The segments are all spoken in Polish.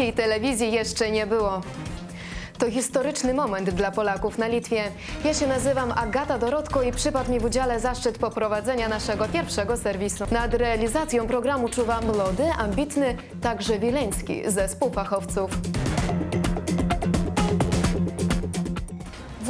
Takiej telewizji jeszcze nie było. To historyczny moment dla Polaków na Litwie. Ja się nazywam Agata Dorotko i przypadł mi w udziale zaszczyt poprowadzenia naszego pierwszego serwisu. Nad realizacją programu czuwa młody, ambitny, także wileński zespół fachowców.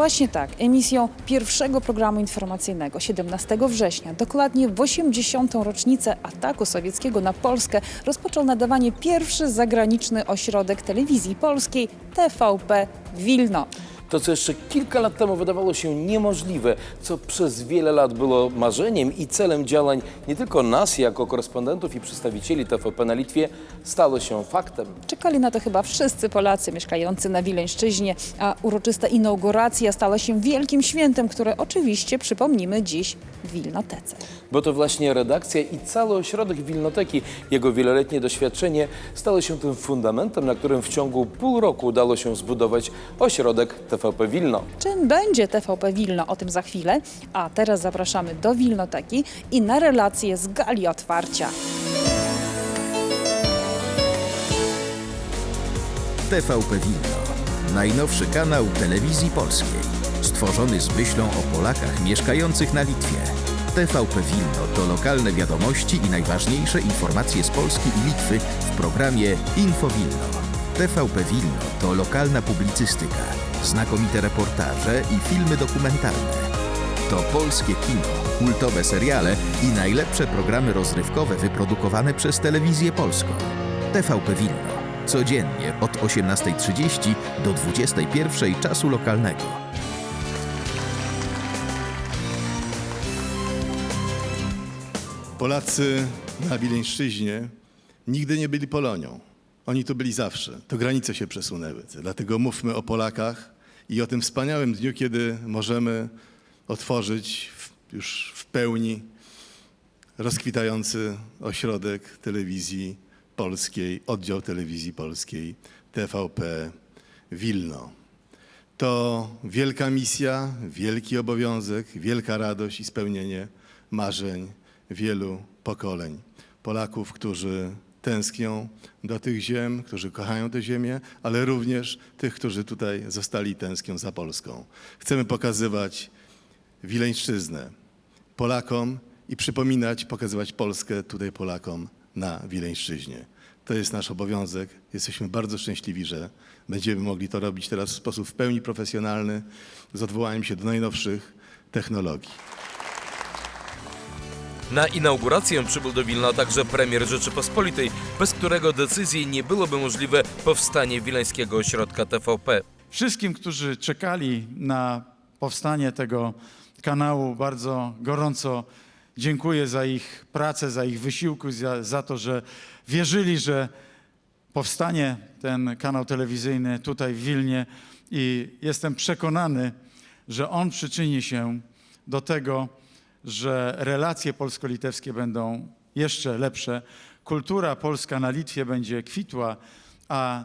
Właśnie tak, emisją pierwszego programu informacyjnego 17 września, dokładnie w 80. rocznicę ataku sowieckiego na Polskę, rozpoczął nadawanie pierwszy zagraniczny ośrodek telewizji polskiej TVP Wilno. To, co jeszcze kilka lat temu wydawało się niemożliwe, co przez wiele lat było marzeniem i celem działań nie tylko nas jako korespondentów i przedstawicieli TVP na Litwie, stało się faktem. Czekali na to chyba wszyscy Polacy mieszkający na Wileńszczyźnie, a uroczysta inauguracja stała się wielkim świętem, które oczywiście przypomnimy dziś Wilnotece. Bo to właśnie redakcja i cały ośrodek Wilnoteki, jego wieloletnie doświadczenie stały się tym fundamentem, na którym w ciągu pół roku udało się zbudować ośrodek TVP Wilno. Czym będzie TVP Wilno? O tym za chwilę. A teraz zapraszamy do Wilnoteki i na relację z gali otwarcia. TVP Wilno. Najnowszy kanał telewizji polskiej. Stworzony z myślą o Polakach mieszkających na Litwie. TVP Wilno to lokalne wiadomości i najważniejsze informacje z Polski i Litwy w programie Info Wilno. TVP Wilno to lokalna publicystyka, znakomite reportaże i filmy dokumentalne. To polskie kino, kultowe seriale i najlepsze programy rozrywkowe wyprodukowane przez telewizję polską. TVP Wilno. Codziennie od 18.30 do 21.00 czasu lokalnego. Polacy na Wileńszczyźnie nigdy nie byli Polonią. Oni tu byli zawsze. To granice się przesunęły. Dlatego mówmy o Polakach i o tym wspaniałym dniu, kiedy możemy otworzyć już w pełni rozkwitający ośrodek telewizji polskiej, oddział telewizji polskiej TVP Wilno. To wielka misja, wielki obowiązek, wielka radość i spełnienie marzeń wielu pokoleń. Polaków, którzy tęsknią do tych ziem, którzy kochają tę ziemię, ale również tych, którzy tutaj zostali tęsknią za Polską. Chcemy pokazywać Wileńszczyznę Polakom i przypominać, pokazywać Polskę tutaj Polakom na Wileńszczyźnie. To jest nasz obowiązek. Jesteśmy bardzo szczęśliwi, że będziemy mogli to robić teraz w sposób w pełni profesjonalny, z odwołaniem się do najnowszych technologii. Na inaugurację przybył do Wilna także premier Rzeczypospolitej, bez którego decyzji nie byłoby możliwe powstanie wileńskiego ośrodka TVP. Wszystkim, którzy czekali na powstanie tego kanału, bardzo gorąco dziękuję za ich pracę, za ich wysiłku, za, za to, że wierzyli, że powstanie ten kanał telewizyjny tutaj w Wilnie i jestem przekonany, że on przyczyni się do tego, że relacje polsko-litewskie będą jeszcze lepsze, kultura polska na Litwie będzie kwitła, a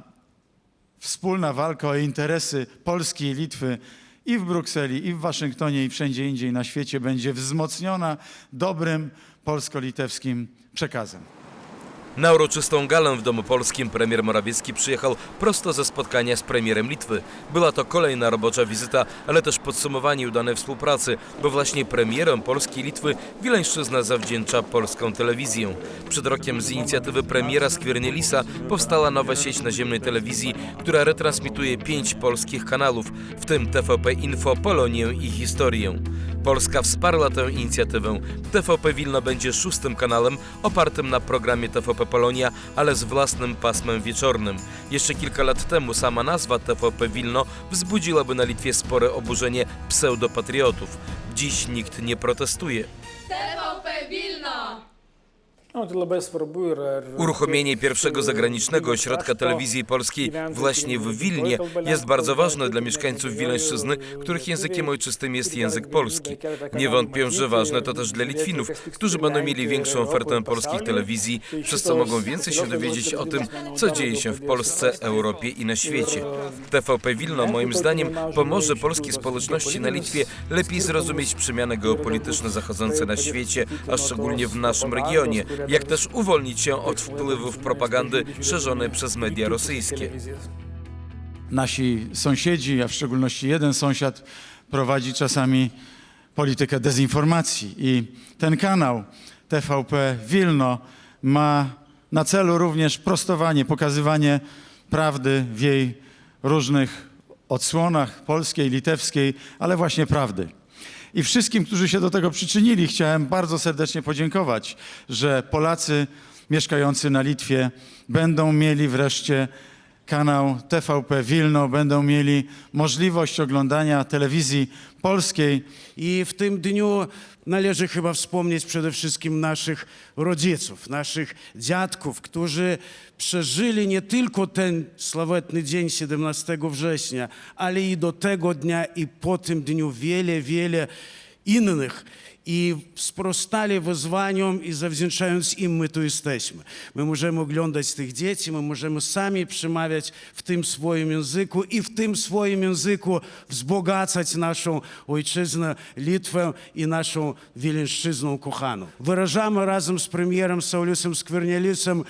wspólna walka o interesy Polski i Litwy i w Brukseli, i w Waszyngtonie, i wszędzie indziej na świecie będzie wzmocniona dobrym polsko-litewskim przekazem. Na uroczystą galę w Domu Polskim premier Morawiecki przyjechał prosto ze spotkania z premierem Litwy. Była to kolejna robocza wizyta, ale też podsumowanie udanej współpracy, bo właśnie premierem Polski i Litwy Wileńszczyzna zawdzięcza polską telewizję. Przed rokiem z inicjatywy premiera Skwiernielisa powstała nowa sieć naziemnej telewizji, która retransmituje pięć polskich kanałów, w tym TVP Info, Polonię i Historię. Polska wsparła tę inicjatywę. TVP Wilno będzie szóstym kanałem opartym na programie TVP Polonia, ale z własnym pasmem wieczornym. Jeszcze kilka lat temu sama nazwa TVP Wilno wzbudziłaby na Litwie spore oburzenie pseudopatriotów. Dziś nikt nie protestuje. Uruchomienie pierwszego zagranicznego ośrodka telewizji polskiej właśnie w Wilnie jest bardzo ważne dla mieszkańców Wileńszczyzny, których językiem ojczystym jest język polski. Nie wątpię, że ważne to też dla Litwinów, którzy będą mieli większą ofertę polskich telewizji, przez co mogą więcej się dowiedzieć o tym, co dzieje się w Polsce, Europie i na świecie. TVP Wilno moim zdaniem pomoże polskiej społeczności na Litwie lepiej zrozumieć przemiany geopolityczne zachodzące na świecie, a szczególnie w naszym regionie, jak też uwolnić się od wpływów propagandy szerzonej przez media rosyjskie. Nasi sąsiedzi, a w szczególności jeden sąsiad, prowadzi czasami politykę dezinformacji. I ten kanał TVP Wilno ma na celu również prostowanie, pokazywanie prawdy w jej różnych odsłonach polskiej, litewskiej, ale właśnie prawdy. I wszystkim, którzy się do tego przyczynili, chciałem bardzo serdecznie podziękować, że Polacy mieszkający na Litwie będą mieli wreszcie kanał TVP Wilno, będą mieli możliwość oglądania telewizji polskiej I w tym dniu należy chyba wspomnieć przede wszystkim naszych rodziców, naszych dziadków, którzy przeżyli nie tylko ten sławetny dzień 17 września, ale i do tego dnia i po tym dniu wiele, wiele innych. I sprostali wyzwaniom i zawdzięczając im my tu jesteśmy. My możemy oglądać tych dzieci, my możemy sami przemawiać w tym swoim języku i w tym swoim języku wzbogacać naszą ojczyznę, Litwę i naszą Wileńszczyznę kochaną. Wyrażamy razem z premierem Sauliusem Skwernielicem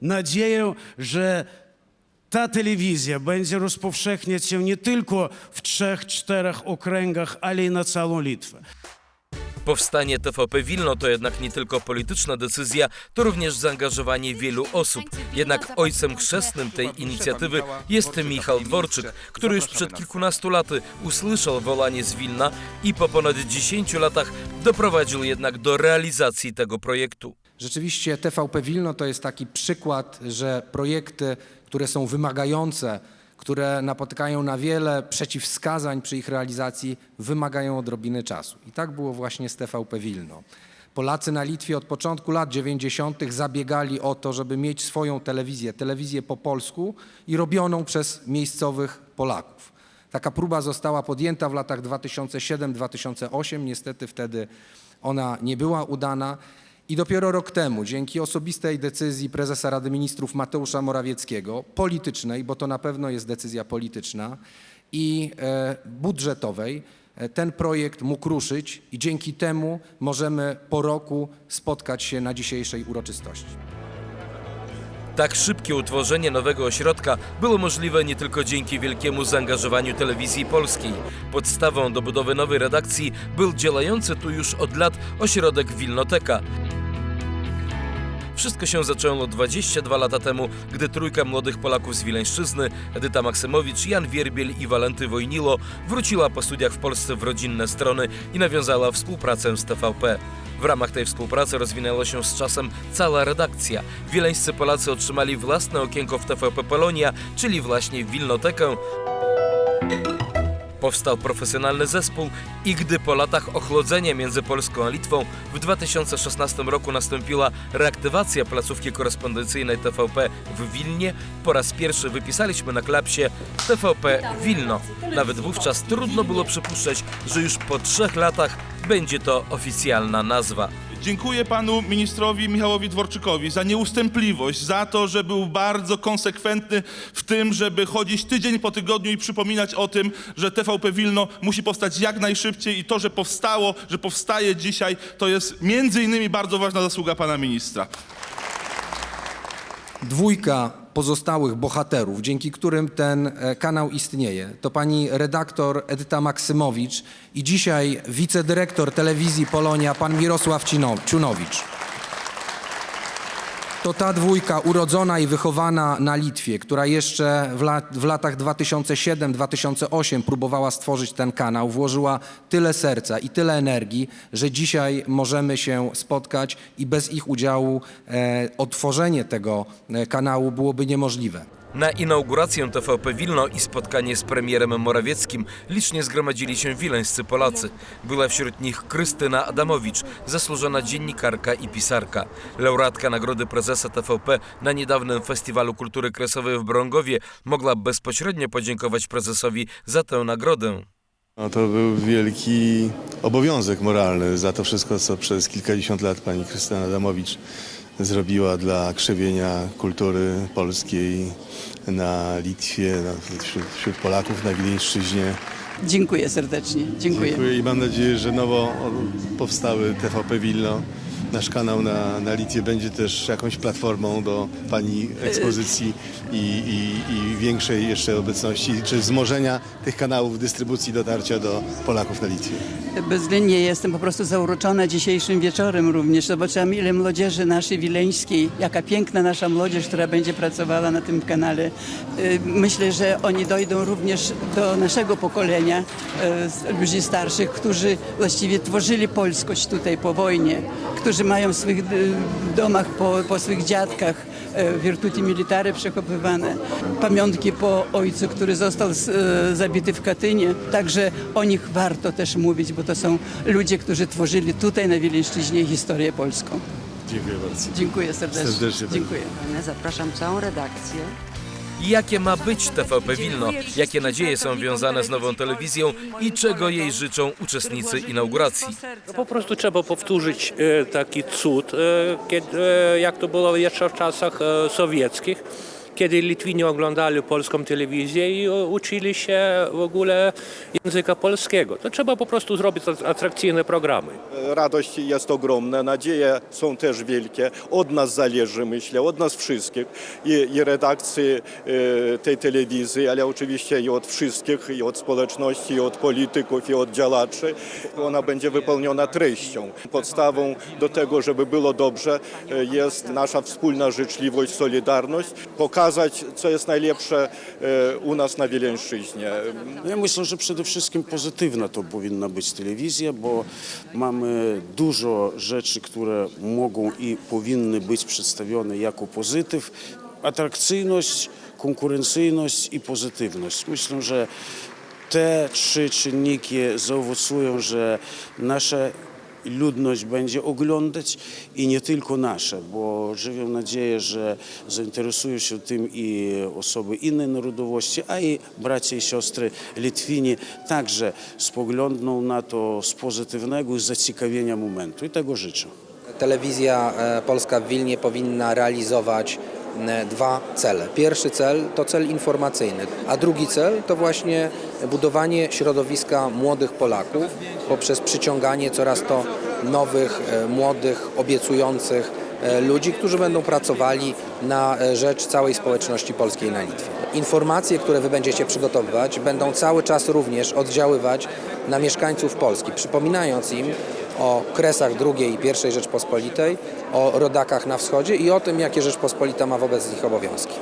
nadzieję, że ta telewizja będzie rozpowszechniać się nie tylko w trzech, czterech okręgach, ale i na całą Litwę. Powstanie TVP Wilno to jednak nie tylko polityczna decyzja, to również zaangażowanie wielu osób. Jednak ojcem chrzestnym tej inicjatywy jest Michał Dworczyk, który już przed kilkunastu laty usłyszał wolanie z Wilna i po ponad 10 latach doprowadził jednak do realizacji tego projektu. Rzeczywiście TVP Wilno to jest taki przykład, że projekty, które są wymagające, które napotykają na wiele przeciwwskazań przy ich realizacji, wymagają odrobiny czasu. I tak było właśnie z TVP Wilno. Polacy na Litwie od początku lat 90. zabiegali o to, żeby mieć swoją telewizję, telewizję po polsku i robioną przez miejscowych Polaków. Taka próba została podjęta w latach 2007-2008. Niestety wtedy ona nie była udana. I dopiero rok temu, dzięki osobistej decyzji prezesa Rady Ministrów Mateusza Morawieckiego, politycznej, bo to na pewno jest decyzja polityczna, i e, budżetowej, e, ten projekt mógł ruszyć i dzięki temu możemy po roku spotkać się na dzisiejszej uroczystości. Tak szybkie utworzenie nowego ośrodka było możliwe nie tylko dzięki wielkiemu zaangażowaniu telewizji polskiej. Podstawą do budowy nowej redakcji był działający tu już od lat ośrodek Wilnoteka. Wszystko się zaczęło 22 lata temu, gdy trójka młodych Polaków z Wileńszczyzny, Edyta Maksymowicz, Jan Wierbiel i Walenty Wojnilo, wróciła po studiach w Polsce w rodzinne strony i nawiązała współpracę z TVP. W ramach tej współpracy rozwinęła się z czasem cała redakcja. Wileńscy Polacy otrzymali własne okienko w TVP Polonia, czyli właśnie Wilnotekę, Powstał profesjonalny zespół i gdy po latach ochłodzenia między Polską a Litwą w 2016 roku nastąpiła reaktywacja placówki korespondencyjnej TVP w Wilnie, po raz pierwszy wypisaliśmy na klapsie TVP Wilno. Nawet wówczas trudno było przypuszczać, że już po trzech latach będzie to oficjalna nazwa. Dziękuję panu ministrowi Michałowi Dworczykowi za nieustępliwość, za to, że był bardzo konsekwentny w tym, żeby chodzić tydzień po tygodniu i przypominać o tym, że TVP Wilno musi powstać jak najszybciej i to, że powstało, że powstaje dzisiaj, to jest między innymi bardzo ważna zasługa pana ministra. Dwójka pozostałych bohaterów, dzięki którym ten e, kanał istnieje, to pani redaktor Edyta Maksymowicz i dzisiaj wicedyrektor telewizji Polonia, pan Mirosław Cino- Ciunowicz. To ta dwójka urodzona i wychowana na Litwie, która jeszcze w, lat, w latach 2007-2008 próbowała stworzyć ten kanał, włożyła tyle serca i tyle energii, że dzisiaj możemy się spotkać i bez ich udziału e, otworzenie tego e, kanału byłoby niemożliwe. Na inaugurację TVP Wilno i spotkanie z premierem Morawieckim licznie zgromadzili się wileńscy Polacy. Była wśród nich Krystyna Adamowicz, zasłużona dziennikarka i pisarka. Laureatka Nagrody Prezesa TVP na niedawnym Festiwalu Kultury Kresowej w Brągowie mogła bezpośrednio podziękować prezesowi za tę nagrodę. No, to był wielki obowiązek moralny za to wszystko, co przez kilkadziesiąt lat pani Krystyna Adamowicz zrobiła dla krzewienia kultury polskiej na Litwie, na, wśród, wśród Polaków na Wileńszczyźnie. Dziękuję serdecznie. Dziękuję. Dziękuję i mam nadzieję, że nowo powstały TVP Wilno nasz kanał na, na Litwie będzie też jakąś platformą do Pani ekspozycji i, i, i większej jeszcze obecności, czy wzmożenia tych kanałów dystrybucji, dotarcia do Polaków na Litwie. Bezwzględnie jestem po prostu zauroczona dzisiejszym wieczorem również. Zobaczyłam ile młodzieży naszej wileńskiej, jaka piękna nasza młodzież, która będzie pracowała na tym kanale. Y, Myślę, że oni dojdą również do naszego pokolenia y, ludzi starszych, którzy właściwie tworzyli polskość tutaj po wojnie, którzy mają w swych y, domach po, po swych dziadkach e, wirtuti military przechowywane, pamiątki po ojcu, który został z, e, zabity w Katynie. Także o nich warto też mówić, bo to są ludzie, którzy tworzyli tutaj na Wileńszczyźnie historię polską. Dziękuję bardzo. Dziękuję serdecznie. Serdecznie. Dziękuję. Zapraszam całą redakcję. Jakie ma być TVP Wilno? Jakie nadzieje są wiązane z nową telewizją i czego jej życzą uczestnicy inauguracji? No po prostu trzeba powtórzyć e, taki cud, e, e, jak to było jeszcze w czasach sowieckich, kiedy Litwini oglądali polską telewizję i uczyli się w ogóle języka polskiego. To trzeba po prostu zrobić at- atrakcyjne programy. Radość jest ogromna, nadzieje są też wielkie. Od nas zależy, myślę, od nas wszystkich i, i redakcji e, tej telewizji, ale oczywiście i od wszystkich, i od społeczności, i od polityków, i od działaczy. Ona będzie wypełniona treścią. Podstawą do tego, żeby było dobrze, e, jest nasza wspólna życzliwość, solidarność. Pokazać, co jest najlepsze e, u nas na Wileńszczyźnie. Ja myślę, że przede wszystkim pozytywna to powinna być telewizja, bo mamy dużo rzeczy, które mogą i powinny być przedstawione jako pozytyw. Atrakcyjność, konkurencyjność i pozytywność. Myślę, że te trzy czynniki zaowocują, że nasza ludność będzie oglądać i nie tylko nasze, bo żywię nadzieję, że zainteresują się tym i osoby innej narodowości, a i bracia i siostry Litwini także spoglądną na to z pozytywnego i zaciekawienia momentu i tego życzę. Telewizja e, polska w Wilnie powinna realizować dwa cele. Pierwszy cel to cel informacyjny, a drugi cel to właśnie budowanie środowiska młodych Polaków poprzez przyciąganie coraz to nowych, e, młodych, obiecujących e, ludzi, którzy będą pracowali na e, rzecz całej społeczności polskiej na Litwie. Informacje, które wy będziecie przygotowywać, będą cały czas również oddziaływać na mieszkańców Polski, przypominając im o kresach II i I Rzeczpospolitej, o rodakach na wschodzie i o tym, jakie Rzeczpospolita ma wobec nich obowiązki.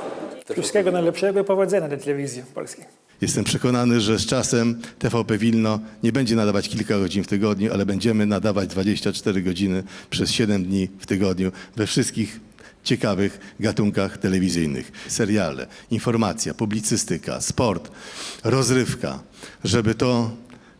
Wszystkiego najlepszego i powodzenia dla telewizji polskiej. Jestem przekonany, że z czasem TVP Wilno nie będzie nadawać kilka godzin w tygodniu, ale będziemy nadawać 24 godziny przez 7 dni w tygodniu we wszystkich ciekawych gatunkach telewizyjnych. Seriale, informacja, publicystyka, sport, rozrywka, żeby to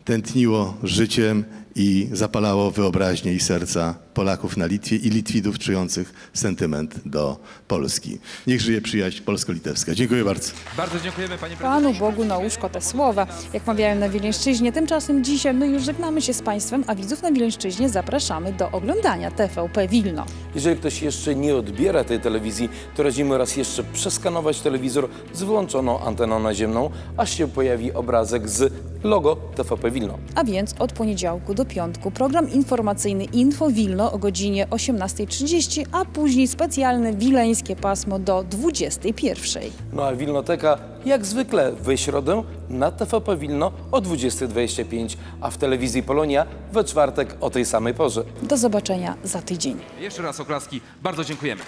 tętniło życiem i zapalało wyobraźnię i serca Polaków na Litwie i Litwidów czujących sentyment do Polski. Niech żyje przyjaźń polsko-litewska. Dziękuję bardzo. Bardzo dziękujemy Panie Panu Bogu na łóżko te słowa. Jak mawiałem na Wileńszczyźnie, tymczasem dzisiaj my już żegnamy się z Państwem, a widzów na Wileńszczyźnie zapraszamy do oglądania TVP Wilno. Jeżeli ktoś jeszcze nie odbiera tej telewizji, to radzimy raz jeszcze przeskanować telewizor z włączoną anteną naziemną, aż się pojawi obrazek z logo TVP Wilno. A więc od poniedziałku do piątku program informacyjny Info Wilno o godzinie 18.30, a później specjalne wileńskie pasmo do 21.00. No a Wilnoteka jak zwykle w środę na TVP Wilno o 20.25, a w telewizji Polonia we czwartek o tej samej porze. Do zobaczenia za tydzień. Jeszcze raz oklaski. Bardzo dziękujemy.